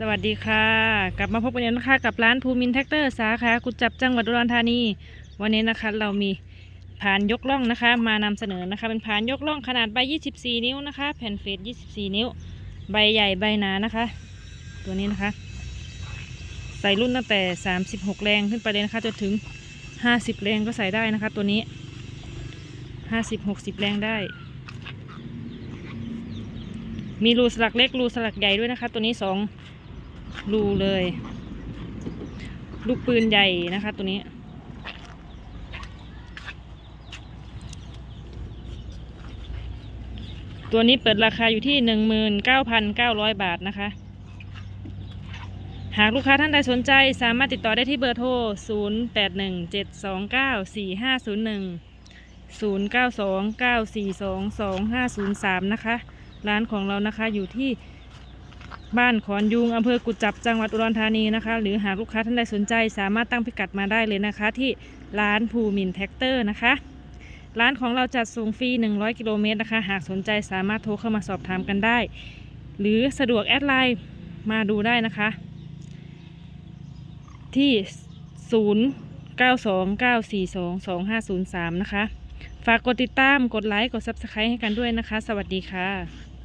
สวัสดีค่ะ กลับมาพบกันอีกนะคะกับร้านภูมินแท็กเตอร์สาขากุจับจังหวัดอุดรธานี วันนี้นะคะเรามีผ่านยกล่องนะคะ มานำเสนอนะคะ เป็นผ่านยกล่องขนาดใบ 24 นิ้วนะคะ แผ่นเฟส24 นิ้ว ใบใหญ่ใบหนานะคะ ตัวนี้นะคะ ใส่รุ่นตั้งแต่ 36 แรงขึ้นไปเลยนะคะจนถึง 50 แรงก็ใส่ได้นะคะ ตัวนี้ 50-60 แรงได้มีรูสลักเล็กรูสลักใหญ่ด้วยนะคะ ตัวนี้สอง รูเลย ลูกปืนใหญ่นะคะตัวนี้ ตัวนี้เปิดราคาอยู่ที่หนึ่งหมื่นเก้าพันเก้าร้อยบาทนะคะ หากลูกค้าท่านใดสนใจสามารถติดต่อได้ที่เบอร์โทร 0 8 1 7 2 9 4 5 0 1 0 9 2 9 4 2 2 5 0 3 นะคะ ร้านของเรานะคะอยู่ที่ บ้านขอนยุงอำเภอกุจจับจังหวัดอุดรธานีนะคะ หรือหากลูกค้าท่านใดสนใจ สามารถตั้งพิกัดมาได้เลยนะคะ ที่ร้านภูมินแท็กเตอร์นะคะ ร้านของเราจัดส่งฟรี 100 กิโลเมตรนะคะ หากสนใจสามารถโทรเข้ามาสอบถามกันได้ หรือสะดวกแอดไลน์มาดูได้นะคะ ที่ 0929422503 นะคะ ฝากกดติดตามกดไลค์กด Subscribe ให้กันด้วยนะคะ สวัสดีค่ะ